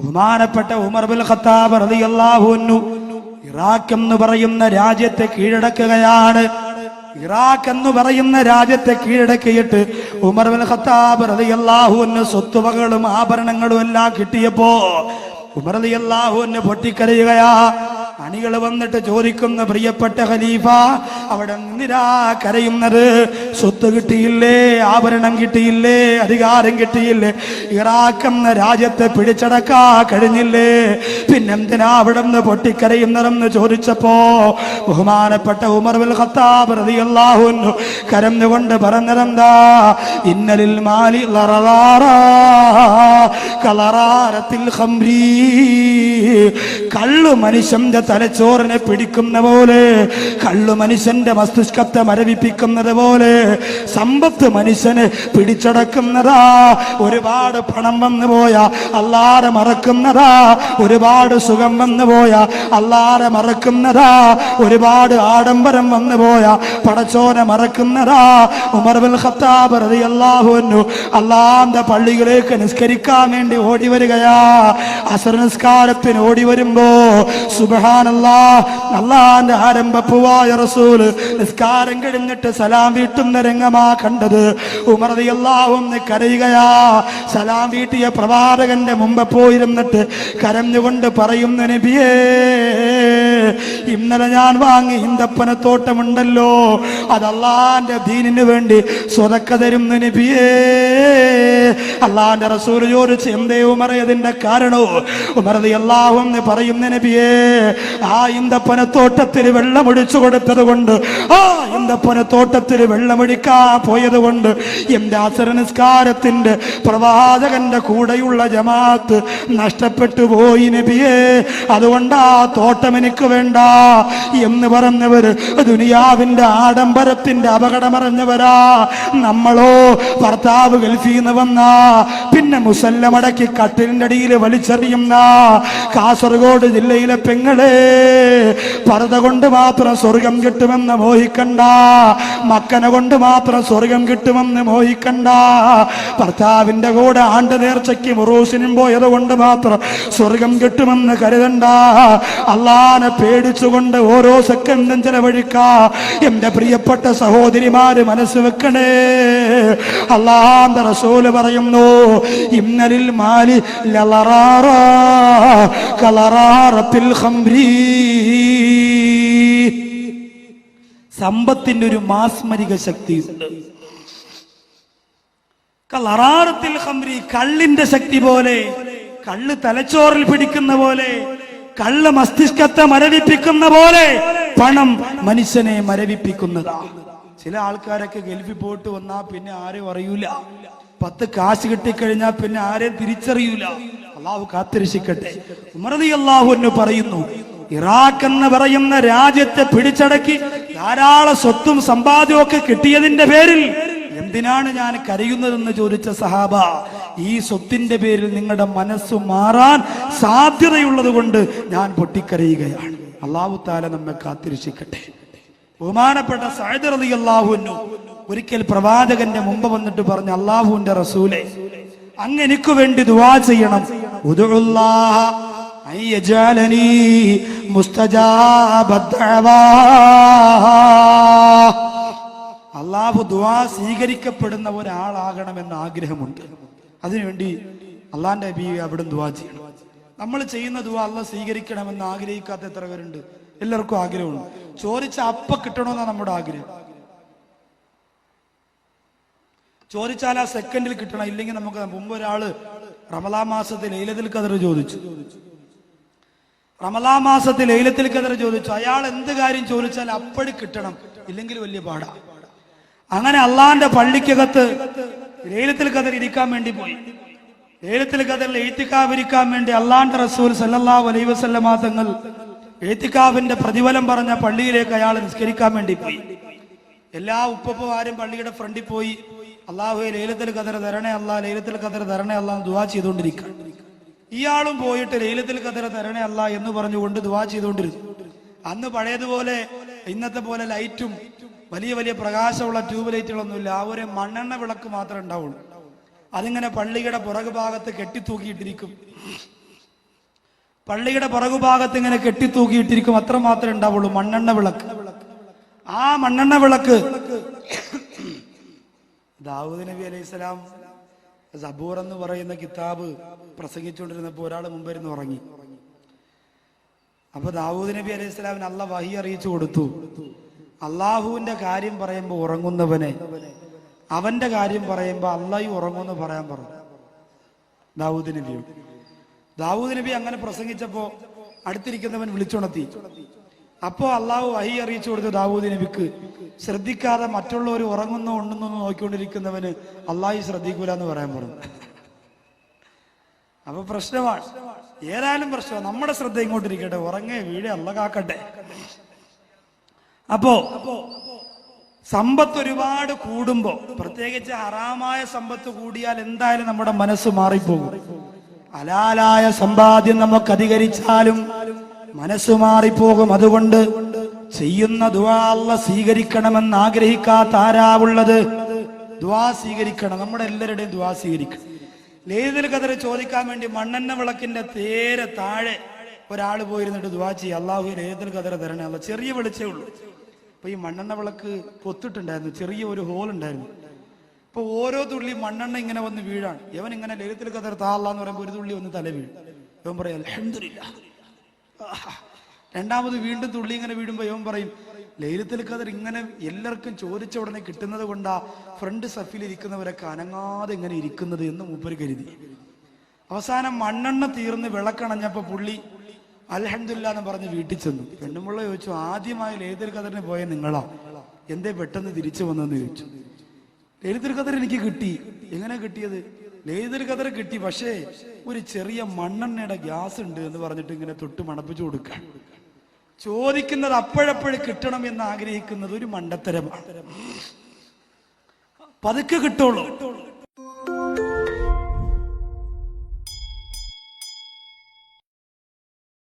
ബഹുമാനപ്പെട്ട Umar bin Khattab റളിയല്ലാഹു അൻഹു ഇറാഖ് എന്ന് പറയുന്ന രാജ്യത്തെ കീഴടക്കുകയാണ്. ഇറാഖ് എന്ന് പറയുന്ന രാജ്യത്തെ കീഴടക്കിയിട്ട് ഉമർ ബിൻ ഖത്താബ് റളിയല്ലാഹു അൻഹു സ്വത്തുവകളും ആഭരണങ്ങളും എല്ലാം കിട്ടിയപ്പോ ഉമർ റളിയല്ലാഹു അൻഹു പൊട്ടിക്കരയുകയാ. അണികൾ വന്നിട്ട് ചോദിക്കുന്ന പ്രിയപ്പെട്ട ഖലീഫ അവിടെ നിന്നിരാ കരയുന്നത്. സ്വത്ത് കിട്ടിയില്ലേ ആഭരണം കിട്ടിയില്ലേ അധികാരം കിട്ടിയില്ലേ ഇറാഖ് എന്ന രാജ്യത്തെ പിടിച്ചടക്കാ കഴിഞ്ഞില്ലേ? പിന്നെന്തിനാ അവിടെ നിന്ന് പൊട്ടിക്കരയുന്നതെന്ന് ചോദിച്ചപ്പോ ബഹുമാനപ്പെട്ട ഉമർ ബിൻ ഖത്താബ് റളിയല്ലാഹു അൻഹു കരഞ്ഞുകൊണ്ട് പറഞ്ഞതെന്താ? ഇന്നലിൽ മാലി കളറാരത്തിൽ കള്ളു മനുഷ്യന്റെ തലച്ചോറിനെ പിടിക്കുന്ന പോലെ കള്ളു മനുഷ്യന്റെ മസ്തിഷ്കത്തെ മരവിപ്പിക്കുന്നത് പോലെ സമ്പത്ത് മനുഷ്യനെ പിടിച്ചടക്കുന്നതാ. ഒരുപാട് പണം വന്നു പോയ അല്ലാതെ മറക്കുന്നതാ. ഒരുപാട് സുഖം വന്നു പോയ അല്ലാതെ മറക്കുന്നതാ. ഒരുപാട് ആഡംബരം വന്നു പോയ പടച്ചോനെ മറക്കുന്നതാ. ഉമർ ബിൻ ഖത്താബ് റളിയല്ലാഹു അൻഹു അള്ളാന്റെ പള്ളിയിലേക്ക് നിസ്കരിക്കാൻ വേണ്ടി ഓടി വരികയാ. അസർ നിസ്കാരത്തിന് ഓടി വരുമ്പോ സുബ്ഹാനല്ലാ അള്ളാന്റെ ആരംഭപ്പുവായ റസൂൽ നിസ്കാരം കഴിഞ്ഞിട്ട് സലാം വീട്ടുന്ന രംഗമാ കണ്ടത്. ഉമർ എല്ലാവും കരയുകയാ. സലാം വീട്ടിയ പ്രവാചകന്റെ മുമ്പ് പോയിരുന്നിട്ട് കരഞ്ഞുകൊണ്ട് പറയുന്ന നബിയേ ഇന്നലെ ഞാൻ വാങ്ങി ഈന്തപ്പനത്തോട്ടമുണ്ടല്ലോ അത് അതല്ലാന്റെ ദീനിന് വേണ്ടി സ്വതക്ക തരുന്ന നബിയേ. അള്ളാന്റെ റസൂൽ ചോദിച്ച് എന്തേ ഉമറയതിന്റെ കാരണോ? ഉമറത് എല്ലാവും പറയുന്ന നബിയേ ആ ഇന്തപ്പനത്തോട്ടത്തിൽ വെള്ളമൊഴിച്ചു കൊടുത്തത് കൊണ്ട് ആ ഇന്തപ്പനത്തോട്ടത്തിൽ വെള്ളമൊഴിക്കാ പോയത് കൊണ്ട് എന്റെ അസര നിസ്കാരത്തിന്റെ പ്രവാചകന്റെ കൂടെയുള്ള ജമാഅത്ത് നഷ്ടപ്പെട്ടു പോയി നബിയേ. അതുകൊണ്ട് ആ തോട്ടം എനിക്ക് വേണ്ട എന്ന് പറഞ്ഞവര് ദുനിയാവിന്റെ ആഡംബരത്തിന്റെ അപകടമറിഞ്ഞവരാ. നമ്മളോ ഭർത്താവ് ഗൾഫിൽ നിന്ന് വന്ന പിന്നെ മുസല്ലമടക്കി കട്ടിലിന്റെ അടിയിൽ വലിച്ചെറിയുന്ന കാസർഗോഡ് ജില്ലയിലെ പെങ്ങളെ പറത കൊണ്ട് മാത്രം സ്വർഗം കിട്ടുമെന്ന് മോഹിക്കണ്ട. മക്കനെ കൊണ്ട് മാത്രം സ്വർഗം കിട്ടുമെന്ന് മോഹിക്കണ്ട. ഭർത്താവിന്റെ കൂടെ ആണ്ട് നേർച്ചയ്ക്ക് മുറൂസിനും പോയത് കൊണ്ട് മാത്രം സ്വർഗം കിട്ടുമെന്ന് കരുതണ്ട. അള്ളാനെ പേടിച്ചുകൊണ്ട് ഓരോ സെക്കൻഡും ചെലവഴിക്ക. എന്റെ പ്രിയപ്പെട്ട സഹോദരിമാര് മനസ്സ് വെക്കണേ. അള്ളാന്റെ റസൂൽ പറയുന്നു ഇന്നലിൽ മാലി ലളറാറ സമ്പത്തിന്റെ ഒരു മാസ്മരിക ശക്തിയുണ്ട് കളറാറത്തിൽ ഹംരി കള്ളിന്റെ ശക്തി പോലെ കള്ള് തലച്ചോറിൽ പിടിക്കുന്ന പോലെ കള്ള് മസ്തിഷ്കത്തെ മരവിപ്പിക്കുന്ന പോലെ പണം മനുഷ്യനെ മരവിപ്പിക്കുന്നതാ. ചില ആൾക്കാരൊക്കെ ഗൾഫിൽ പോയിട്ട് വന്നാ പിന്നെ ആരും അറിയൂല. പത്ത് കാശ് കിട്ടിക്കഴിഞ്ഞാൽ പിന്നെ ആരെയും തിരിച്ചറിയൂല. അള്ളാഹു കാത്തിരക്ഷിക്കട്ടെ. ഉമറതി അള്ളാഹു എന്ന് പറയുന്നു ഇറാഖ് എന്ന് പറയുന്ന രാജ്യത്തെ പിടിച്ചടക്കി ധാരാളം സ്വത്തും സമ്പാദ്യവും ഒക്കെ കിട്ടിയതിന്റെ പേരിൽ എന്തിനാണ് ഞാൻ കരയുന്നതെന്ന് ചോദിച്ച സഹാബ ഈ സ്വത്തിന്റെ പേരിൽ നിങ്ങളുടെ മനസ്സ് മാറാൻ സാധ്യതയുള്ളത് കൊണ്ട് ഞാൻ പൊട്ടിക്കരയുകയാണ്. അള്ളാഹു താല നമ്മെ കാത്തിരക്ഷിക്കട്ടെ. ബഹുമാനപ്പെട്ട സഹദർ അലി ഒരിക്കൽ പ്രവാചകന്റെ മുമ്പ് വന്നിട്ട് പറഞ്ഞു അള്ളാഹുവിന്റെ റസൂലെ അങ്ങ് എനിക്ക് വേണ്ടി ദുവാ ചെയ്യണം. അള്ളാഹു ദുവാ സ്വീകരിക്കപ്പെടുന്ന ഒരാളാകണമെന്ന് ആഗ്രഹമുണ്ട്. അതിനുവേണ്ടി അള്ളാന്റെ അബി അവിടെ ദുവാ ചെയ്യണം. നമ്മൾ ചെയ്യുന്ന ദുവാ അല്ല സ്വീകരിക്കണമെന്ന് ആഗ്രഹിക്കാത്ത എത്ര പേരുണ്ട്? എല്ലാവർക്കും ആഗ്രഹമുണ്ട്. ചോദിച്ച അപ്പ കിട്ടണമെന്നാണ് നമ്മുടെ ആഗ്രഹം. ചോദിച്ചാൽ ആ സെക്കൻഡിൽ കിട്ടണം. ഇല്ലെങ്കിൽ നമുക്ക് മുമ്പ് ഒരാൾ റമലാ മാസത്തിൽ ലൈലത്തിൽ കതിർ ചോദിച്ചു. റമലാ മാസത്തിൽ ലൈലത്തിൽ കതിർ ചോദിച്ചു. അയാൾ എന്ത് കാര്യം ചോദിച്ചാൽ അപ്പടി കിട്ടണം. ഇല്ലെങ്കിൽ വലിയ പാടാ. അങ്ങനെ അള്ളാന്റെ പള്ളിക്കകത്ത് ലൈലത്തിൽ കതിർ ഇരിക്കാൻ വേണ്ടി പോയി. ലൈലത്തിൽ കതിറിൽ എഴുത്തിക്കാവിരിക്കാൻ വേണ്ടി അള്ളാന്റെ റസൂൽ സല്ലാ അലൈഹി വസല്ലമ തങ്ങൾ എഴുത്തിക്കാവിന്റെ പ്രതിഫലം പറഞ്ഞ പള്ളിയിലേക്ക് അയാൾ നിസ്കരിക്കാൻ വേണ്ടി പോയി. എല്ലാ ഉപ്പപ്പമാരും പള്ളിയുടെ ഫ്രണ്ടിൽ പോയി. അള്ളാഹു ലൈലത്തിൽ കതർ തരണേ അല്ലാ ലൈലത്തിൽ കതർ തരണേ അല്ലാ എന്ന് ദുവാ ചെയ്തുകൊണ്ടിരിക്കുക ഇയാളും പോയിട്ട് ലൈലത്തിൽ കതർ തരണേ അല്ല എന്ന് പറഞ്ഞുകൊണ്ട് ദുവാ ചെയ്തുകൊണ്ടിരുന്നു. അന്ന് പഴയതുപോലെ ഇന്നത്തെ പോലെ ലൈറ്റും വലിയ വലിയ പ്രകാശമുള്ള ട്യൂബ് ലൈറ്റുകളൊന്നുമില്ല ആ ഒരു മണ്ണെണ്ണ വിളക്ക് മാത്രമേ ഉണ്ടാവുള്ളൂ. അതിങ്ങനെ പള്ളിയുടെ പുറകു ഭാഗത്ത് കെട്ടിത്തൂക്കിയിട്ടിരിക്കും. പള്ളിയുടെ പുറകു ഭാഗത്ത് ഇങ്ങനെ കെട്ടിത്തൂക്കിയിട്ടിരിക്കും. അത്ര മാത്രമേ ഉണ്ടാവുള്ളൂ മണ്ണെണ്ണ വിളക്ക്. ആ മണ്ണെണ്ണ വിളക്ക് ദാവൂദ് നബി അലൈഹി സ്വലാം സബൂർ എന്ന് പറയുന്ന കിതാബ് പ്രസംഗിച്ചുകൊണ്ടിരുന്നപ്പോൾ ഒരാൾ മുമ്പിരുന്ന് ഉറങ്ങി. അപ്പൊ ദാവൂദ് നബി അലൈഹി സ്വലാമിന് അല്ല വഹി അറിയിച്ചു കൊടുത്തു. അള്ളാഹുവിന്റെ കാര്യം പറയുമ്പോൾ ഉറങ്ങുന്നവനെ അവന്റെ കാര്യം പറയുമ്പോൾ അള്ളാഹി ഉറങ്ങുമെന്ന് പറയാൻ പറഞ്ഞു. ദാവൂദ് നബിയോട് ദാവൂദ് നബി അങ്ങനെ പ്രസംഗിച്ചപ്പോ അടുത്തിരിക്കുന്നവൻ വിളിച്ചുണർത്തി. അപ്പോ അള്ളാഹു വഹി അറിയിച്ചു കൊടുത്തു ദാവൂദ് നബിക്ക് ശ്രദ്ധിക്കാതെ മറ്റുള്ളവർ ഉറങ്ങുന്നോ ഉണ്ടെന്നോ നോക്കിക്കൊണ്ടിരിക്കുന്നവന് അള്ളാഹി ശ്രദ്ധിക്കൂല എന്ന് പറയാൻ പറഞ്ഞു. അപ്പൊ പ്രശ്നമാണ്. ഏതായാലും പ്രശ്നമാണ്. നമ്മുടെ ശ്രദ്ധ ഇങ്ങോട്ടിരിക്കട്ടെ. ഉറങ്ങേ വീട് അല്ല കാക്കട്ടെ. അപ്പോ സമ്പത്ത് ഒരുപാട് കൂടുമ്പോ പ്രത്യേകിച്ച് ഹറാമായ സമ്പത്ത് കൂടിയാൽ എന്തായാലും നമ്മുടെ മനസ്സ് മാറിപ്പോകും. ഹലാലായ സമ്പാദ്യം നമുക്ക് അധികരിച്ചാലും മനസ്സ് മാറിപ്പോകും അതുകൊണ്ട് ചെയ്യുന്ന ദുആ അല്ല സ്വീകരിക്കണമെന്ന് ആഗ്രഹിക്കാത്ത ആരാവുള്ളത് ദുആ സ്വീകരിക്കണം. നമ്മുടെ എല്ലാവരുടെയും ദുആ സ്വീകരിക്കണം. ലേതിൽ കതറ് ചോദിക്കാൻ വേണ്ടി മണ്ണെണ്ണ വിളക്കിന്റെ തേരെ താഴെ ഒരാൾ പോയിരുന്നിട്ട് ദുആ ചെയ്യുക അള്ളാഹു ലേതിൽ കതറ് തരണേ. അല്ല ചെറിയ വെളിച്ചേ ഉള്ളൂ. അപ്പൊ ഈ മണ്ണെണ്ണ വിളക്ക് കൊത്തിട്ടുണ്ടായിരുന്നു ചെറിയ ഒരു ഹോൾ ഉണ്ടായിരുന്നു. അപ്പൊ ഓരോ തുള്ളി മണ്ണെണ്ണ ഇങ്ങനെ വന്ന് വീഴാണ്. ഇവൻ ഇങ്ങനെ ലേതിൽ കഥർ താള്ള എന്ന് പറയുമ്പോൾ ഒരു തുള്ളി വന്ന് തല വീഴും. ഇവൻ പറയും ആഹാ. രണ്ടാമത് വീണ്ടും തുള്ളി ഇങ്ങനെ വീടുമ്പോ യോം പറയും ലൈലത്തിൽ കതർ ഇങ്ങനെ എല്ലാവർക്കും ചോദിച്ച ഉടനെ കിട്ടുന്നത് കൊണ്ടാ ഫ്രണ്ട് സഫിൽ ഇരിക്കുന്നവരൊക്കെ അനങ്ങാതെ ഇങ്ങനെ ഇരിക്കുന്നത് എന്ന് മൂപ്പര് കരുതി. അവസാനം മണ്ണെണ്ണ തീർന്ന് വിളക്കണഞ്ഞപ്പോ പുള്ളി അലഹമില്ല എന്ന് പറഞ്ഞ് വീട്ടിൽ ചെന്നു. പെണ്ണുമുള്ള ചോദിച്ചു ആദ്യമായി ലേതിൽ കതറിന് പോയ നിങ്ങളാ? എന്തേ പെട്ടെന്ന് തിരിച്ചു വന്നെന്ന് ചോദിച്ചു. ലേതിൽ കതർ എനിക്ക് കിട്ടി. എങ്ങനെ കിട്ടിയത്? ലേതിൽ കതർ കിട്ടി പക്ഷേ ഒരു ചെറിയ മണ്ണെണ്ണയുടെ ഗ്യാസ് ഉണ്ട് എന്ന് പറഞ്ഞിട്ട് ഇങ്ങനെ തൊട്ട് മണപ്പിച്ചു കൊടുക്കാൻ ചോദിക്കുന്നത് അപ്പോഴപ്പോഴും കിട്ടണം എന്ന് ആഗ്രഹിക്കുന്നത് ഒരു മണ്ടത്തരമാണ്. പതുക്കെ കിട്ടുള്ളൂ.